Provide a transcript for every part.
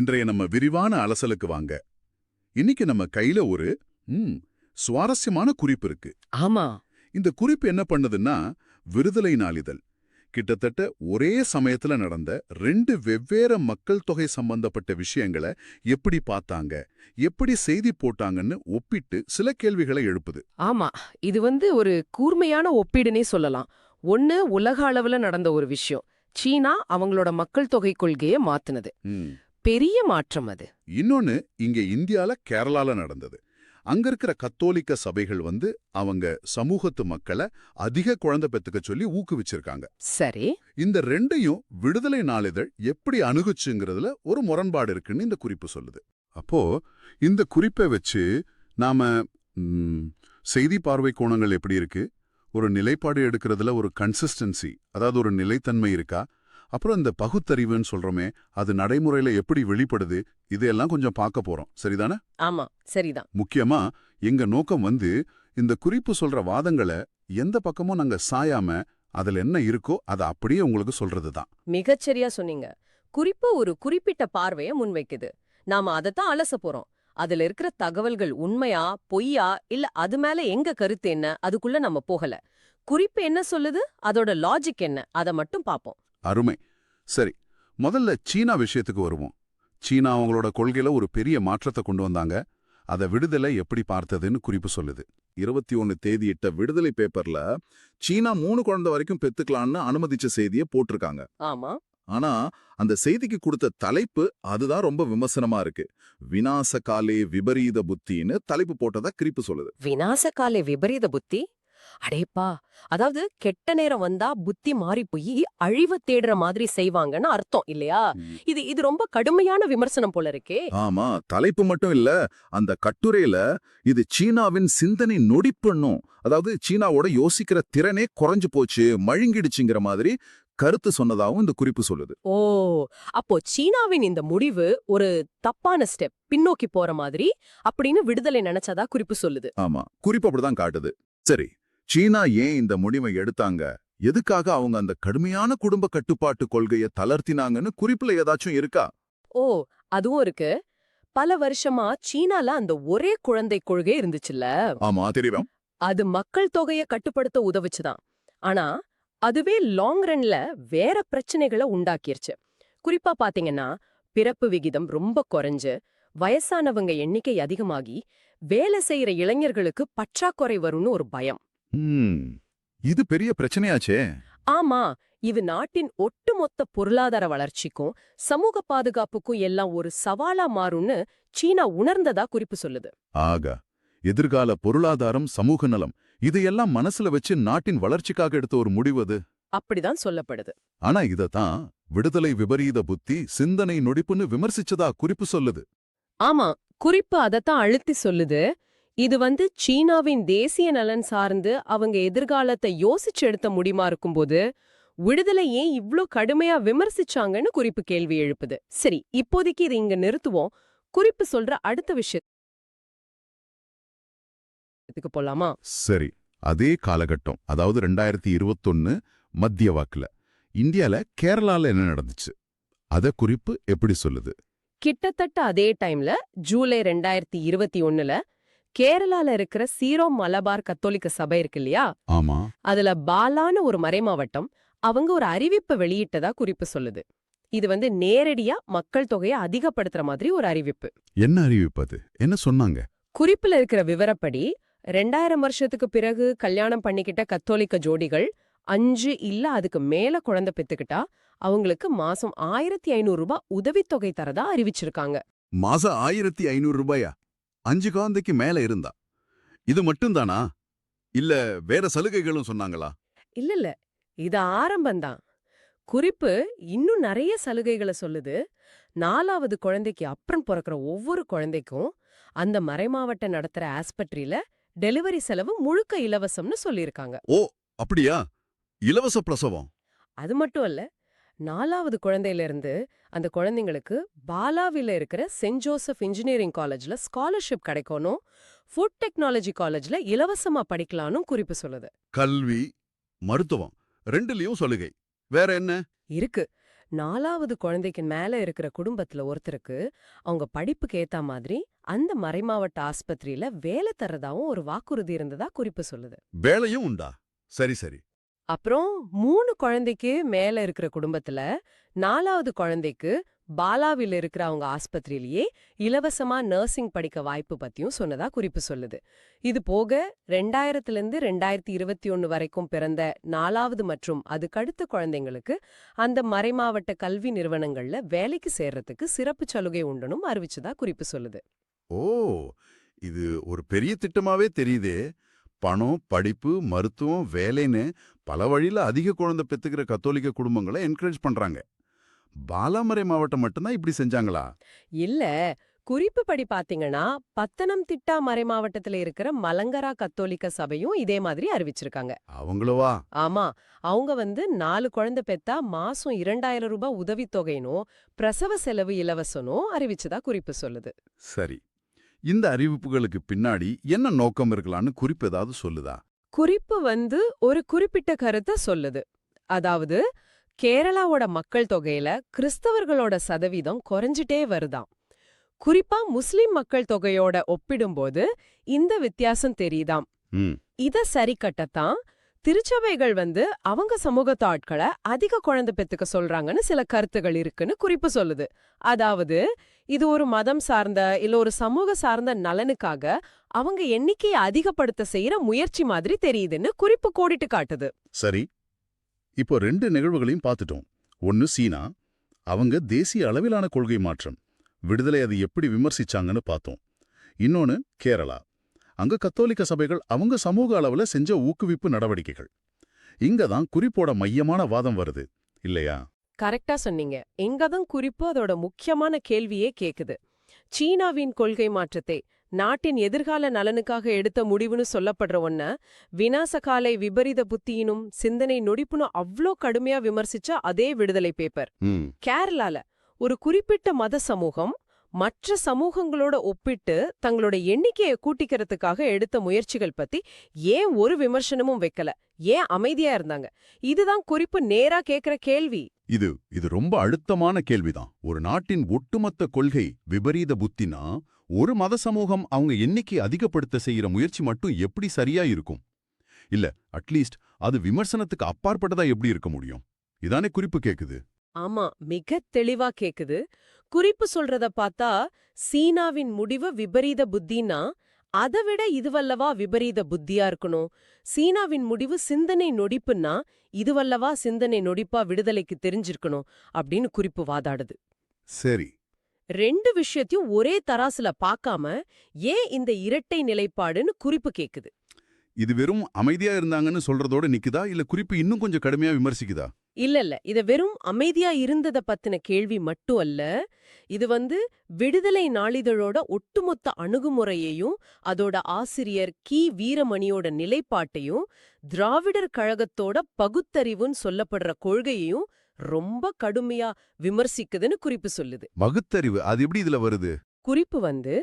இன்றைய நம்ம விரிவான அலசலுக்கு வாங்க. இன்னைக்கு நம்ம கையில ஒரு ம், சுவாரஸ்யமான குறிப்பு இருக்கு. ஆமா. இந்த குறிப்பு என்ன பண்ணுதுன்னா விடுதலை நாளிதழ் கிட்டத்தட்ட ஒரே சமயத்துல நடந்த ரெண்டு வெவ்வேறு மக்கள் தொகை சம்பந்தப்பட்ட விஷயங்களை எப்படி பார்த்தாங்க எப்படி செய்தி போட்டாங்கன்னு ஒப்பிட்டு சில கேள்விகளை எழுப்புது. ஆமா. இது வந்து ஒரு கூர்மையான ஒப்பீடுனே சொல்லலாம். ஒண்ணு உலக அளவுல நடந்த ஒரு விஷயம். சீனா அவங்களோட மக்கள் தொகை கொள்கையை மாத்துனது. பெரிய மாற்றம் அது. இன்னொன்னு இங்க இந்தியால கேரளால நடந்தது. அங்க இருக்கிற கத்தோலிக்க சபைகள் வந்து அவங்க சமூகத்து மக்களை அதிக குழந்தை பெத்துக்க சொல்லி ஊக்குவிச்சிருக்காங்க. சரி. இந்த ரெண்டையும் விடுதலை நாளிதழ் எப்படி அணுகுச்சுங்கிறதுல ஒரு முரண்பாடு இருக்குன்னு இந்த குறிப்பு சொல்லுது. அப்போ இந்த குறிப்பை வச்சு நாம செய்தி பார்வை கோணங்கள் எப்படி இருக்கு? ஒரு நிலைப்பாடு எடுக்கிறதுல ஒரு கன்சிஸ்டன்சி அதாவது ஒரு நிலைத்தன்மை இருக்கா? அப்புறம் இந்த பகுத்தறிவுன்னு சொல்றோமே அது நடைமுறையில எப்படி வெளிப்படுது இதையெல்லாம் கொஞ்சம் பார்க்க போறோம். சரிதானே? ஆமா சரிதான். முக்கியமா எங்க நோக்கம் வந்து இந்த குறிப்பு சொல்ற வாதங்களை எந்த பக்கமும் நாங்க சாயாம அதுல என்ன இருக்கோ அதை அப்படியே உங்களுக்கு சொல்றதுதான். மிகச்சரியா சொன்னீங்க. குறிப்பு ஒரு குறிப்பிட்ட பார்வைய முன்வைக்குது. நாம அதைத்தான் அலச போறோம். அதுல இருக்கிற தகவல்கள் உண்மையா பொய்யா இல்ல அது மேல எங்க கருத்து என்ன அதுக்குள்ள நம்ம போகல. குறிப்பு என்ன சொல்லுது? அதோட லாஜிக் என்ன அத மட்டும் பாப்போம் அருமை. சரி முதல்ல சீனா விஷயத்துக்கு வருவோம். சீனா அவங்களோட கொள்கையில ஒரு பெரிய மாற்றத்தை கொண்டு வந்தாங்க. அதை விடுதலை எப்படி பார்த்ததுன்னு குறிப்பு சொல்லுது. இருபத்தி ஒன்னு தேதியிட்ட விடுதலை பேப்பர்ல சீனா மூணு குழந்தை வரைக்கும் பெத்துக்கலான்னு அனுமதிச்ச செய்தியை போட்டிருக்காங்க. ஆமா. ஆனா அந்த செய்திக்கு கொடுத்த தலைப்பு அதுதான் ரொம்ப விமர்சனமா இருக்கு. விநாச காலே விபரீத புத்தின்னு தலைப்பு போட்டதா குறிப்பு சொல்லுது. விநாசகாலே விபரீத புத்தி? அடேப்பா! அதாவது கெட்ட நேரம் வந்தா புத்தி மாறி போய் அழிவ தேடுற மாதிரி செய்வாங்கன்னு அர்த்தம் இல்லையா? இது இது ரொம்ப கடுமையான விமர்சனம் போல இருக்கே. ஆமா தலைப்பு மட்டும் இல்ல அந்த கட்டுரையில இது சீனாவின் சிந்தனை நொடிப்பண்ணும் அதாவது சீனாவோட யோசிக்கிற திறனே குறைஞ்சு போச்சு மழுங்கிடுச்சுங்கிற மாதிரி கருத்து சொன்னதாவும் இந்த குறிப்பு சொல்லுது. ஓ! அப்போ சீனாவின் இந்த முடிவு ஒரு தப்பான ஸ்டெப் பின்னோக்கி போற மாதிரி அப்படின்னு விடுதலை நினைச்சதா குறிப்பு சொல்லுது. ஆமா குறிப்பு அப்படிதான் காட்டுது. சரி சீனா ஏன் இந்த முடிவை எடுத்தாங்க? எதுக்காக அவங்க அந்த கடுமையான குடும்ப கட்டுப்பாட்டு கொள்கையை தளர்த்தினாங்கன்னு குறிப்புல ஏதாச்சும் இருக்கா? ஓ அதுவும் இருக்கு. பல வருஷமா சீனால அந்த ஒரே குழந்தை கொள்கை இருந்துச்சுல்ல? ஆமா தெரியும். அது மக்கள் தொகையை கட்டுப்படுத்த உதவுச்சுதான். ஆனா அதுவே லாங் ரன்ல வேற பிரச்சனைகளை உண்டாக்கிருச்சு. குறிப்பா பாத்தீங்கன்னா பிறப்பு விகிதம் ரொம்ப குறைஞ்சு வயசானவங்க எண்ணிக்கை அதிகமாகி வேலை செய்யற இளைஞர்களுக்கு பற்றாக்குறை வரும்னு ஒரு பயம். இது பெரிய பிரச்சனையாச்சே. ஆமா இது நாட்டின் ஒட்டுமொத்த பொருளாதார வளர்ச்சிக்கும் சமூக பாதுகாப்புக்கும் எல்லாம் ஒரு சவாலா மாறும்னு சீனா உணர்ந்ததா குறிப்பு சொல்லுது. ஆக எதிர்கால பொருளாதாரம் சமூக நலம் இதையெல்லாம் மனசுல வச்சு நாட்டின் வளர்ச்சிக்காக எடுத்த ஒரு முடிவு அது. அப்படிதான் சொல்லப்படுது. ஆனா இதத்தான் விடுதலை விபரீத புத்தி சிந்தனை நொடிப்புன்னு விமர்சிச்சதா குறிப்பு சொல்லுது. ஆமா குறிப்பு அதத்தான் அழுத்தி சொல்லுது. இது வந்து சீனாவின் தேசிய நலன் சார்ந்து அவங்க எதிர்காலத்தை யோசிச்சு எடுத்த முடியுமா இருக்கும்போது விடுதலை ஏன் இவ்ளோ கடுமையா விமர்சிச்சாங்கன்னு குறிப்பு கேள்வி எழுப்புது. சரி இப்போதைக்கு இதை இங்க நிறுத்துவோம். குறிப்பு சொல்ற அடுத்த விஷயத்துக்கு போலாமா? சரி அதே காலகட்டம் அதாவது ரெண்டாயிரத்தி இருபத்தொன்னு மத்திய வாக்குல இந்தியால கேரளால என்ன நடந்துச்சு? அத குறிப்பு எப்படி சொல்லுது? கிட்டத்தட்ட அதே டைம்ல ஜூலை ரெண்டாயிரத்தி இருபத்தி ஒண்ணுல கேரளால இருக்கிற சீரோ மலபார் கத்தோலிக்க சபை இருக்கு இல்லையா ஆமா. அதுல பாலான்னு ஒரு மறைமாவட்டம் அவங்க ஒரு அறிவிப்பை வெளியிட்டதா குறிப்பு சொல்லுது. இது வந்து நேரடியா மக்கள் தொகையை அதிகப்படுத்துற மாதிரி ஒரு அறிவிப்பு. என்ன அறிவிப்பது என்ன சொன்னாங்க? குறிப்புல இருக்கிற விவரப்படி ரெண்டாயிரம் வருஷத்துக்கு பிறகு கல்யாணம் பண்ணிக்கிட்ட கத்தோலிக்க ஜோடிகள் அஞ்சு இல்ல அதுக்கு மேல குழந்தை பெத்துக்கிட்டா அவங்களுக்கு மாசம் ஆயிரத்தி ஐநூறு ரூபாய் உதவித்தொகை தரதா அறிவிச்சிருக்காங்க. மாசம் ஆயிரத்தி ஐநூறு ரூபாயா? அஞ்சு குழந்தைக்கு மேல இருந்தா. இது மட்டும்தானா? இல்ல வேற சலுகைகளும் சொன்னாங்களா? இல்ல இல்ல இது ஆரம்பம்தான். குறிப்பு இன்னும் நிறைய சலுகைகளை சொல்லுது. நாலாவது குழந்தைக்கு அப்புறம் பிறக்கிற ஒவ்வொரு குழந்தைக்கும் அந்த மறைமாவட்ட நடத்துற ஆஸ்பத்ரியில டெலிவரி செலவு முழுக்க இலவசம்னு சொல்லியிருக்காங்க. ஓ அப்படியா? இலவச பிரசவம். அது மட்டும் இல்ல நாலாவது குழந்தையில இருந்து அந்த குழந்தைங்களுக்கு பாலாவில இருக்கிற சென்ட் ஜோசப் இன்ஜினியரிங் காலேஜ்ல ஸ்காலர்ஷிப் கிடைக்கணும். ஃபுட் டெக்னாலஜி காலேஜ்ல இலவசமா படிக்கலாம்னு குறிப்பு சொல்லுது. கல்வி மருத்துவம் ரெண்டுலயும் சலுகை. வேற என்ன? இருக்கு. நாலாவது குழந்தைக்கு மேல இருக்கிற குடும்பத்துல ஒருத்தருக்கு அவங்க படிப்புக்கு ஏத்த மாதிரி அந்த மறைமாவட்ட ஆஸ்பத்திரியில வேலை தர்றதாவும் ஒரு வாக்குறுதி இருந்ததா குறிப்பு சொல்லுது. வேலையும் உண்டா? சரி சரி. அப்புறம் மூணு குழந்தைக்கு மேல இருக்கிற குடும்பத்துல நாலாவது குழந்தைக்கு பாலாவில் இருக்கிற அவங்க ஆஸ்பத்திரியிலேயே இலவசமா நர்சிங் படிக்க வாய்ப்பு பத்தியும் சொன்னதா குறிப்பு சொல்லுது. இது போக ரெண்டாயிரத்துல இருந்து ரெண்டாயிரத்தி இருபத்தி ஒன்னு வரைக்கும் பிறந்த நாலாவது மற்றும் அதுக்கடுத்த குழந்தைங்களுக்கு அந்த மறைமாவட்ட கல்வி நிறுவனங்கள்ல வேலைக்கு சேர்றதுக்கு சிறப்பு சலுகை உண்டனும் அறிவிச்சதா குறிப்பு சொல்லுது. ஓ! இது ஒரு பெரிய திட்டமாவே தெரியுதே. பணம் படிப்பு மருத்துவம் வேலைன்னு பல வழியில அதிக குழந்தை பெத்துக்கிற கத்தோலிக்க குடும்பங்களை என்கரேஜ் பண்றாங்க. பாலாமறை மாவட்டம் மட்டும்தான் இப்படி செஞ்சாங்களா? இல்ல. குறிப்பு படி பாத்தீங்கன்னா பத்தனம்திட்டா மறைமாவட்டத்துல இருக்கிற மலங்கரா கத்தோலிக்க சபையும் இதே மாதிரி அறிவிச்சிருக்காங்க. அவங்களவா ஆமா. அவங்க வந்து நாலு குழந்தை பெத்தா மாசம் இரண்டாயிரம் ரூபாய் உதவித்தொகைனும் பிரசவ செலவு இலவசனும் அறிவிச்சதா குறிப்பு சொல்லுது. சரி. இந்த அறிவிப்புகளுக்கு பின்னாடி என்ன நோக்கம் இருக்கலாம்னு குறிப்பு ஏதாவது சொல்லுதா? குறிப்பு வந்து ஒரு குறிப்பிட்ட கருத்தை சொல்லுது. அதாவது கேரளாவோட மக்கள் தொகையில கிறிஸ்தவர்களோட சதவீதம் குறைஞ்சிட்டே வருதாம். குறிப்பா முஸ்லிம் மக்கள் தொகையோட ஒப்பிடும்போது இந்த வித்தியாசம் தெரியுதாம். இத சரி கட்டத்தான் திருச்சபைகள் வந்து அவங்க சமூகத்து ஆட்களை அதிக குழந்தை பெத்துக்க சொல்றாங்கன்னு சில கருத்துகள் இருக்குன்னு குறிப்பு சொல்லுது. அதாவது இது ஒரு மதம் சார்ந்த இல்ல ஒரு சமூக சார்ந்த நலனுக்காக அவங்க எண்ணிக்கையை அதிகப்படுத்த செய்யற முயற்சி மாதிரி தெரியுதுன்னு குறிப்பு கோடிட்டு காட்டுது. சரி. இப்போ ரெண்டு நிகழ்வுகளையும் பார்த்துட்டோம். ஒன்னு சீனா அவங்க தேசிய அளவிலான கொள்கை மாற்றம் விடுதலை அதை எப்படி விமர்சிச்சாங்கன்னு பார்த்தோம். இன்னொன்னு கேரளா அங்க கத்தோலிக்க சபைகள் அவங்க சமூக அளவுல செஞ்ச ஊக்குவிப்பு நடவடிக்கைகள். இங்க தான் குறிப்போட மையமான வாதம் வருது இல்லையா? கரெக்டா சொன்னீங்க. எங்கதான் குறிப்பு அதோட முக்கியமான கேள்வியே கேக்குது. சீனாவின் கொள்கை மாற்றத்தை நாட்டின் எதிர்கால நலனுக்காக எடுத்த முடிவுன்னு சொல்லப்படுற ஒன்ன வினாசகாலை விபரீத புத்தியினும் சிந்தனை நொடிப்புனும் அவ்ளோ கடுமையா விமர்சிச்ச அதே விடுதலை பேப்பர். கேரளால ஒரு குறிப்பிட்ட மத சமூகம் மற்ற சமூகங்களோட ஒப்பிட்டு தங்களோட எண்ணிக்கையை கூட்டிக்கிறதுக்காக எடுத்த முயற்சிகள் பத்தி ஏன் ஒரு விமர்சனமும் வைக்கல? ஏன் அமைதியா இருந்தாங்க? இதுதான் குறிப்பு நேரா கேக்குற கேள்வி. இது இது ரொம்ப அழுத்தமான கேள்விதான். ஒரு நாட்டின் ஒட்டுமொத்த கொள்கை விபரீத புத்தினா ஒரு மத சமூகம் அவங்க எண்ணிக்கை அதிகப்படுத்த செய்யற முயற்சி மட்டும் எப்படி சரியா இருக்கும்? இல்ல அட்லீஸ்ட் அது விமர்சனத்துக்கு அப்பாற்பட்டதா எப்படி இருக்க முடியும்? இதானே குறிப்பு கேக்குது. ஆமா மிக தெளிவா கேக்குது. குறிப்பு சொல்றத பார்த்தா சீனாவின் முடிவு விபரீத புத்தினா அதை விட இதுவல்லவா விபரீத புத்தியா இருக்கணும்? சீனாவின் முடிவு சிந்தனை நொடிப்புன்னா இதுவல்லவா சிந்தனை நொடிப்பா விடுதலைக்கு தெரிஞ்சிருக்கணும் அப்படின்னு குறிப்பு வாதாடுது. சரி. ரெண்டு விஷயத்தையும் ஒரே தராசுல பார்க்காம ஏன் இந்த இரட்டை நிலைப்பாடுன்னு குறிப்பு கேக்குது. இது வெறும் அமைதியா இருந்தாங்கன்னு சொல்றதோட நிக்குதா? இல்ல குறிப்பு இன்னும் கொஞ்சம் கடுமையா விமர்சிக்குதா? இல்ல இல்ல. இத வெறும் அமைதியா இருந்தத பத்தின கேள்வி மட்டும் அல்ல. இது வந்து விடுதலை நாளிதழோட ஒட்டுமொத்த அணுகுமுறையையும் அதோட ஆசிரியர் கி. வீரமணியோட நிலைப்பாட்டையும் திராவிடர் கழகத்தோட பகுத்தறிவுன்னு சொல்லப்படுற கொள்கையையும் ரொம்ப கடுமையா விமர்சிக்குதுன்னு குறிப்பு சொல்லுது. பகுத்தறிவு? அது எப்படி இதுல வருது? குறிப்பு வந்து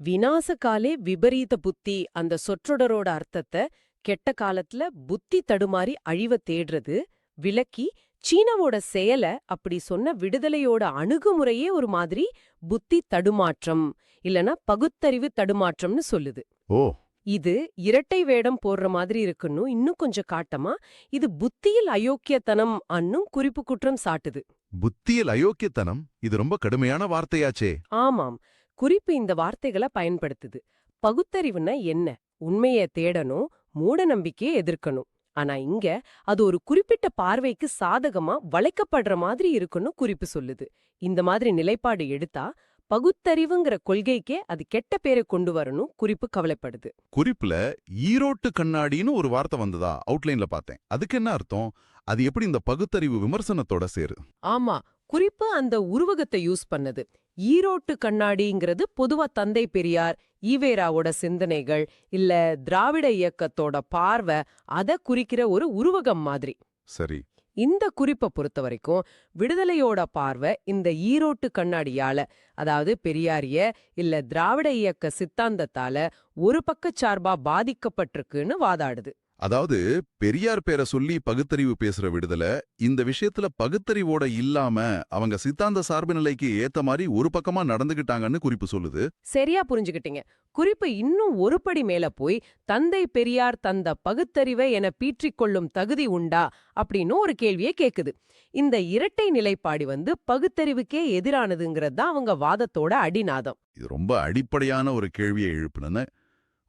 விநாசகாலே விபரீத புத்தி அந்த சொற்றொடரோட அர்த்தத்தை கெட்ட காலத்துல புத்தி தடுமாறி அழிவ தேடுறது விளக்கி சீனாவோட செயல அப்படி சொன்ன விடுதலையோட அணுகுமுறையே ஒரு மாதிரி புத்தி தடுமாற்றம் இல்லனா பகுத்தறிவு தடுமாற்றம்னு சொல்லுது. ஓ. இது இரட்டை வேடம் போடுற மாதிரி இருக்குன்னு இன்னும் கொஞ்சம் காட்டமா? இது புத்தியில் அயோக்கியத்தனம் அன்னும் குறிப்பு குற்றம் சாட்டுது. புத்தியல் அயோக்கியத்தனம்? இது ரொம்ப கடுமையான வார்த்தையாச்சே. ஆமாம். குறிப்பு இந்த வார்த்தைகளை பயன்படுத்துது. பகுத்தறிவுன்னா என்ன? உண்மையை தேடணும் மூட நம்பிக்கையை எதிர்க்கணும். ஆனா இங்க அது ஒரு குறிப்பிட்ட பார்வைக்கு சாதகமா வளைக்கப்படுற மாதிரி இருக்குன்னு குறிப்பு சொல்லுது. இந்த மாதிரி நிலைப்பாடு எடுத்தா பகுத்தறிவுங்கிற கொள்கைக்கே அது கெட்ட பேரை கொண்டு வரணும் குறிப்பு கவலைப்படுது. குறிப்புல ஈரோட்டு கண்ணாடின்னு ஒரு வார்த்தை வந்ததா? அவுட்லைன்ல பார்த்தேன். அதுக்கு என்ன அர்த்தம்? அது எப்படி இந்த பகுத்தறிவு விமர்சனத்தோட சேரு? ஆமா. குறிப்பு அந்த உருவகத்தை யூஸ் பண்ணது. ஈரோட்டு கண்ணாடிங்கிறது பொதுவா தந்தை பெரியார் ஈவேராவோட சிந்தனைகள் இல்ல திராவிட இயக்கத்தோட பார்வை அத குறிக்கிற ஒரு உருவகம் மாதிரி. சரி. இந்த குறிப்பை பொறுத்த வரைக்கும் விடுதலையோட பார்வை இந்த ஈரோட்டு கண்ணாடியால அதாவது பெரியாரிய இல்ல திராவிட இயக்க சித்தாந்தத்தால ஒரு பக்கச்சார்பா பாதிக்கப்பட்டிருக்குன்னு வாதாடுது. அதாவது பெரியார் பேரை சொல்லி பகுத்தறிவு பேசுற விடுதலை இந்த விஷயத்துல பகுத்தறிவோட இல்லாம அவங்க சித்தாந்த சார்பு நிலைக்கு ஏத்த மாதிரி ஒரு பக்கமா நடந்துகிட்டாங்கன்னு குறிப்பு சொல்லுது. சரியா புரிஞ்சுக்கிட்டீங்க குறிப்பு இன்னும் ஒரு படி மேல போய் தந்தை பெரியார் தந்த பகுத்தறிவை என பீற்றிக் கொள்ளும் தகுதி உண்டா? அப்படின்னு ஒரு கேள்வியை கேக்குது. இந்த இரட்டை நிலைப்பாடு வந்து பகுத்தறிவுக்கே எதிரானதுங்கிறது தான் அவங்க வாதத்தோட அடிநாதம். இது ரொம்ப அடிப்படையான ஒரு கேள்வியை எழுப்புனேன்னு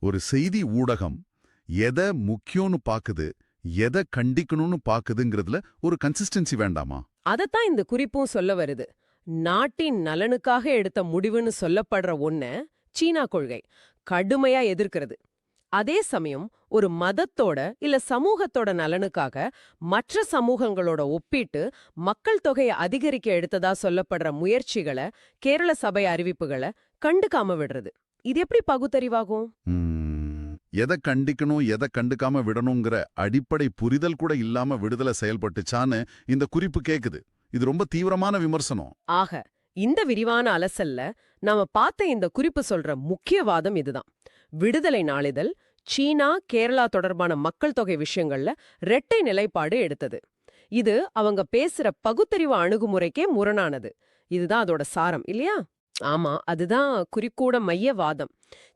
ஒரு செய்தி ஊடகம் எதை முக்கியம்னு பாக்குது எதை கண்டிக்கணும்னு பாக்குதுங்கிறதுல ஒரு கன்சிஸ்டன்சி வேண்டாமா? அதத்தான் இந்த குறிப்பும் சொல்ல வருது. நாட்டின் நலனுக்காக எடுத்த முடிவுன்னு சொல்லப்படுற ஒன்ன சீனா கொள்கை கடுமையா எதிர்க்கிறது. அதே சமயம் ஒரு மதத்தோட இல்ல சமூகத்தோட நலனுக்காக மற்ற சமூகங்களோட ஒப்பிட்டு மக்கள் தொகையை அதிகரிக்க எடுத்ததா சொல்லப்படுற முயற்சிகளை கேரள சபை அறிவிப்புகளை கண்டுக்காம விடுறது. இது எப்படி பகுத்தறிவாகும்? எதை கண்டிக்கணும் எதை கண்டுக்காம விடணுங்கிற அடிப்படை புரிதல் கூட இல்லாம விடுதலை செயல்பட்டுச்சான்னு இந்த குறிப்பு கேக்குது. இது ரொம்ப தீவிரமான விமர்சனம். ஆக இந்த விரிவான அலசல்ல நாம பார்த்த இந்த குறிப்பு சொல்ற முக்கியவாதம் இதுதான். விடுதலை நாளிதழ் சீனா கேரளா தொடர்பான மக்கள் தொகை விஷயங்கள்ல ரெட்டை நிலைப்பாடு எடுத்தது. இது அவங்க பேசுற பகுத்தறிவு அணுகுமுறைக்கே முரணானது. இதுதான் அதோட சாரம் இல்லையா? ஆமா அதுதான் குறிக்கூட மைய வாதம்.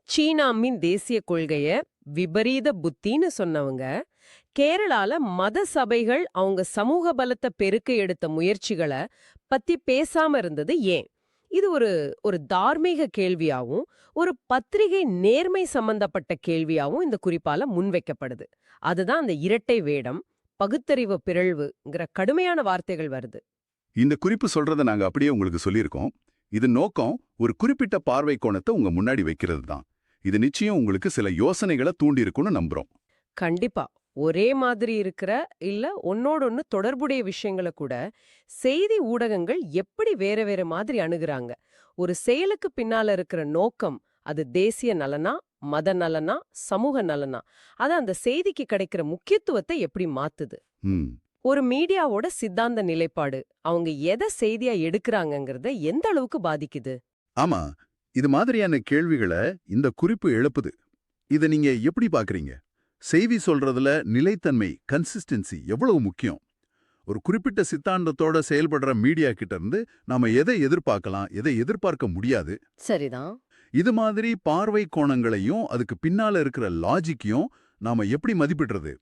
சீனாமின் தேசிய கொள்கைய விபரீத புத்தின்னு சொன்னவங்க கேரளால மத சபைகள் அவங்க சமூக பலத்தை பெருக்க எடுத்த முயற்சிகளை பத்தி பேசாம இருந்தது ஏன்? இது ஒரு ஒரு தார்மீக கேள்வியாவும் ஒரு பத்திரிகை நேர்மை சம்பந்தப்பட்ட கேள்வியாவும் இந்த குறிப்பால முன்வைக்கப்படுது. அதுதான் அந்த இரட்டை வேடம் பகுத்தறிவு பிறழ்வுங்கிற கடுமையான வார்த்தைகள் வருது. இந்த குறிப்பு சொல்றத நாங்க அப்படியே உங்களுக்கு சொல்லியிருக்கோம். இது நோக்கம் ஒரு குறிப்பிட்ட பார்வை கோணத்தை உங்க முன்னாடி வைக்கிறது தான் இது நிச்சயம் உங்களுக்கு சில யோசனைகளை தூண்டியிருக்கும்னு நம்புறோம். கண்டிப்பா. ஒரே மாதிரி இருக்கிற இல்ல ஒன்னோடொன்னு தொடர்புடைய விஷயங்களை கூட செய்தி ஊடகங்கள் எப்படி வேற வேற மாதிரி அணுகுறாங்க. ஒரு செயலுக்கு பின்னால இருக்கிற நோக்கம் அது தேசிய நலனா மத நலனா சமூக நலனா? அது அந்த செய்திக்கு கிடைக்கிற முக்கியத்துவத்தை எப்படி மாத்துது? ஒரு மீடியாவோட சித்தாந்த நிலைப்பாடு அவங்க எதை செய்தியா எடுக்கறாங்கங்கறத எந்த அளவுக்கு பாதிக்குது? ஆமா. இது மாதிரியான கேள்விகளை இந்த குறிப்பு எழுப்புது. இத நீங்க எப்படி பாக்குறீங்க? செய்தி சொல்றதுல நிலைத்தன்மை கன்சிஸ்டன்சி எவ்வளவு முக்கியம்? ஒரு குறிப்பிட்ட சித்தாந்தத்தோட செயல்படுற மீடியா கிட்ட இருந்து நாம எதை எதிர்பார்க்கலாம் எதை எதிர்பார்க்க முடியாது? சரிதான். இது மாதிரி பார்வை கோணங்களையும் அதுக்கு பின்னால இருக்கிற லாஜிக்கையும் நாம எப்படி மதிப்பிடுறது?